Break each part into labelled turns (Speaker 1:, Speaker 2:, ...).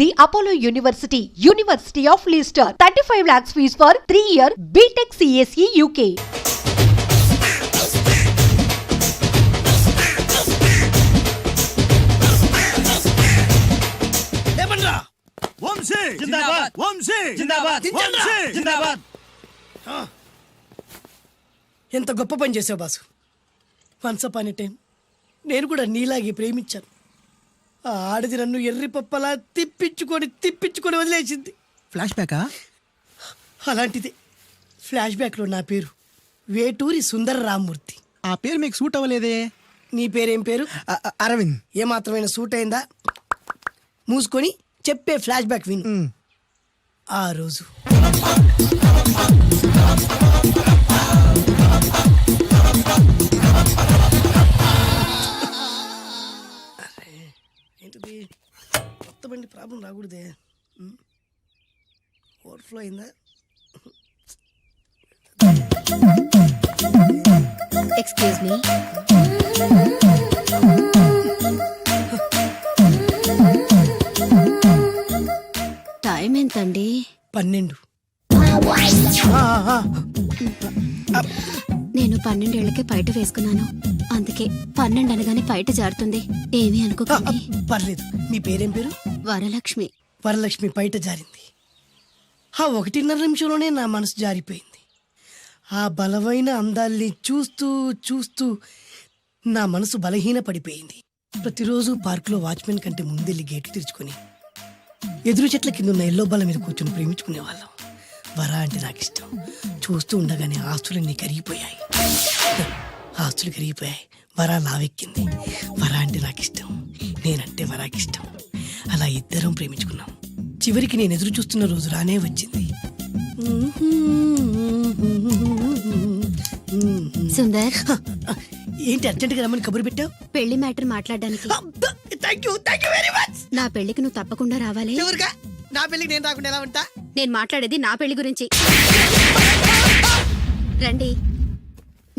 Speaker 1: The Apollo university university of Leicester thirty five lakhs
Speaker 2: fees
Speaker 3: for
Speaker 2: three
Speaker 3: year
Speaker 2: B Tech
Speaker 3: CSE
Speaker 2: UK ఎంత గొప్ప పని చేసావు boss. Once up అనే time నేను కూడా నీలాగి ప్రేమించాను. ఆ ఆడది నన్ను ఎర్రి పప్పలా తిప్పించుకొని తిప్పించుకొని వదిలేసింది.
Speaker 3: ఫ్లాష్ బ్యాకా
Speaker 2: అలాంటిదే. ఫ్లాష్ బ్యాక్లో నా పేరు వేటూరి సుందర రామ్మూర్తి
Speaker 3: ఆ పేరు మీకు సూట్ అవ్వలేదే?
Speaker 2: నీ పేరేం పేరు?
Speaker 3: అ- అ- అరవింద్.
Speaker 2: ఏమాత్రమైన సూట్ అయిందా? మూసుకొని చెప్పే ఫ్లాష్ బ్యాక్ విను.
Speaker 3: మ్.
Speaker 2: ఆ రోజు. బండి ప్రాబ్లం రాకూడదే. ఓవర్ఫ్లో అయిందా?
Speaker 4: ఎక్స్క్యూజ్ మీ టైం ఎంతండి?
Speaker 2: పన్నెండు.
Speaker 4: నేను పన్నెండేళ్ళకే బయట వేసుకున్నాను. అందుకే పన్నెండు అనగానే బయట జారుతుంది. ఏమీ అనుకోకండి.
Speaker 2: పర్లేదు. మీ పేరేం పేరు?
Speaker 4: వరలక్ష్మి.
Speaker 2: వరలక్ష్మి బయట జారింది. ఆ ఒకటిన్నర నిమిషంలోనే నా మనసు జారిపోయింది. ఆ బలమైన అందాల్ని చూస్తూ చూస్తూ నా మనసు బలహీన పడిపోయింది ప్రతిరోజు పార్కులో వాచ్మెన్ కంటే ముందెళ్ళి గేట్లు తెరుచుకొని ఎదురు చెట్ల కింద ఉన్న ఎల్లో బల్ల మీద కూర్చొని ప్రేమించుకునే వాళ్ళం. వరా అంటే నాకు ఇష్టం చూస్తూ ఉండగానే ఆస్తులన్నీ కరిగిపోయాయి. ఆస్తులు కరిగిపోయాయి. వరా లావెక్కింది వరా అంటే నాకు ఇష్టం నేనంటే వరాకి ఇష్టం అలా ఇద్దరం ప్రేమించుకున్నాం. చివరికి నేను ఎదురు చూస్తున్న రోజు రానే వచ్చింది.
Speaker 4: సుందర్.
Speaker 2: ఏంటి అర్జెంట్గా రమ్మని కబురు పెట్టావు?
Speaker 4: పెళ్ళి మ్యాటర్ మాట్లాడడానికి.
Speaker 2: Thank you thank you very much
Speaker 4: నా పెళ్ళికి నువ్వు తప్పకుండా రావాలి.
Speaker 2: ఎవరుగా నా పెళ్ళికి నేను రాకుండా ఎలా ఉంటా?
Speaker 4: నేను మాట్లాడేది నా పెళ్ళి గురించి. రండి.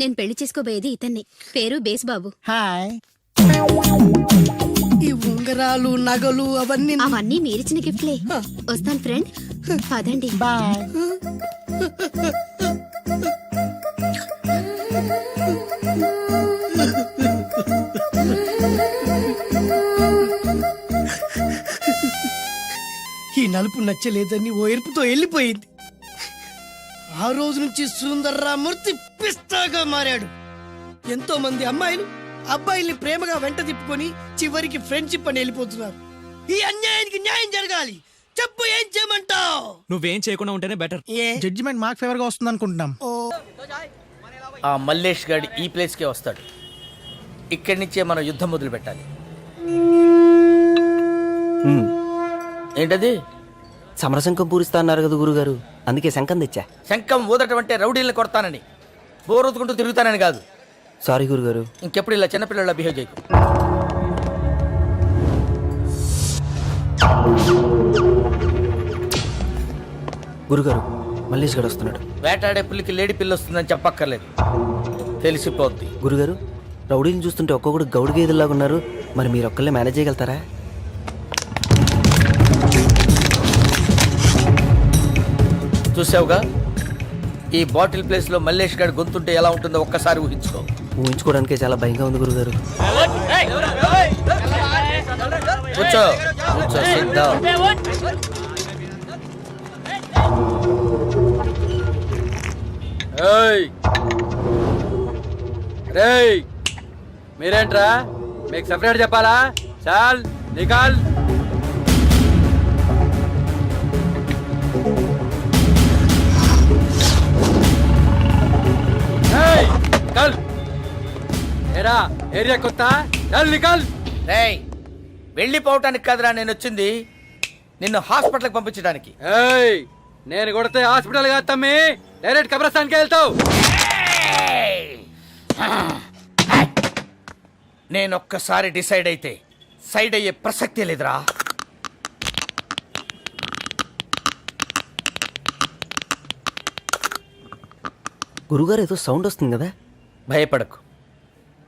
Speaker 4: నేను పెళ్ళి చేసుకోబోయేది ఇతన్ని. పేరు బేస్బాబు.
Speaker 3: హాయ్.
Speaker 2: ఈ ఉంగరాలు నగలు అవన్నీ
Speaker 4: అవన్నీ మీరిచ్చిన గిఫ్ట్లే. వస్తాను ఫ్రెండ్. పదండి.
Speaker 3: బాయ్.
Speaker 2: ఈ నలుపు నచ్చలేదని ఓ ఎరుపుతో వెళ్ళిపోయింది. ఆ రోజు నుంచి సుందర్రామూర్తి పిస్తాగా మారాడు. ఎంతో మంది అమ్మాయిలు అబ్బాయిల్ని ప్రేమగా వెంట తిప్పుకొని చివరికి ఫ్రెండ్షిప్ అని వెళ్ళిపోతున్నారు. ఈ అన్యాయానికి న్యాయం జరగాలి. చెప్పు ఏం చేయమంటావు?
Speaker 5: నువ్వేం చేయకుండా ఉంటేనే బెటర్.
Speaker 2: ఏ?
Speaker 3: జడ్జిమెంట్ మాకు ఫేవర్గా వస్తుంది అనుకుంటున్నాం.
Speaker 6: ఆ మల్లేష్ గాడి ఈ ప్లేస్కే వస్తాడు. ఇక్కడి నుంచే మనం యుద్ధం మొదలు పెట్టాలి. ఏంటది?
Speaker 7: సమరశంఖం పూరిస్తా అన్నారు కదా గురుగారు. అందుకే శంఖం తెచ్చా.
Speaker 6: శంఖం ఊదటం అంటే రౌడీల్ని కొడతానని. బోరొత్తుకుంటూ తిరుగుతానని కాదు.
Speaker 7: సారీ గురుగారు.
Speaker 6: ఇంకెప్పుడు ఇలా చిన్నపిల్లల బిహేవ్ చేయకు.
Speaker 7: గురుగారు మల్లేష్ గడు వస్తున్నాడు.
Speaker 6: వేటాడే పుల్లికి లేడి పిల్ల వస్తుందని చెప్పక్కర్లేదు. తెలిసిపోద్ది.
Speaker 7: గురుగారు రౌడీని చూస్తుంటే ఒక్కొక్కడు గౌడు గేదెల్లాగా ఉన్నారు. మరి మీరు ఒక్కళ్ళే మేనేజ్ చేయగలుగుతారా?
Speaker 6: చూసావుగా? ఈ బాటిల్ ప్లేస్లో మల్లేష్ గారి గొంతుంటే ఎలా ఉంటుందో ఒక్కసారి ఊహించుకో.
Speaker 7: ఊహించుకోవడానికే చాలా భయంగా ఉంది గురుగారు.
Speaker 6: కూర్చో కూర్చో సిద్ధం
Speaker 5: రేయ్! మీరేంట్రా? మీకు సెపరేట్ చెప్పాలా? చాల్ నికాల్ ఏరా ఏరియా కొత్త? నికాల్
Speaker 6: రేయ్ వెళ్ళిపోవటానికి కదరా నేను వచ్చింది. నిన్ను హాస్పిటల్కి పంపించడానికి.
Speaker 5: ఏయ్ నేను కొడితే హాస్పిటల్ కాదు తమ్మి. డైరెక్ట్ కబ్రస్థాన్కి వెళ్తావు.
Speaker 6: నేను ఒక్కసారి డిసైడ్ అయితే సైడ్ అయ్యే ప్రసక్తి లేదురా.
Speaker 7: గురుగారు ఏదో సౌండ్ వస్తుంది కదా?
Speaker 6: భయపడకు.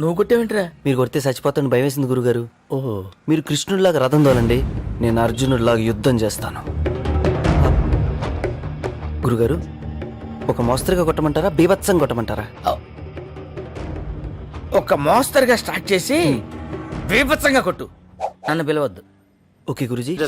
Speaker 6: నువ్వు కొట్టేవింట్రా.
Speaker 7: మీరు కొడితే చచ్చిపోతాను భయం వేసింది గురుగారు.
Speaker 6: ఓహో.
Speaker 7: మీరు కృష్ణుడిలాగా రథం తోలండి నేను అర్జునుడిలాగా యుద్ధం చేస్తాను. గురుగారు ఒక మోస్తరుగా కొట్టమంటారా బీభత్సం కొట్టమంటారా?
Speaker 6: ఒక మోస్తరుగా స్టార్ట్ చేసి బీభత్సంగా కొట్టు. నన్ను పిలవద్దు.
Speaker 7: ఓకే గురుజీ.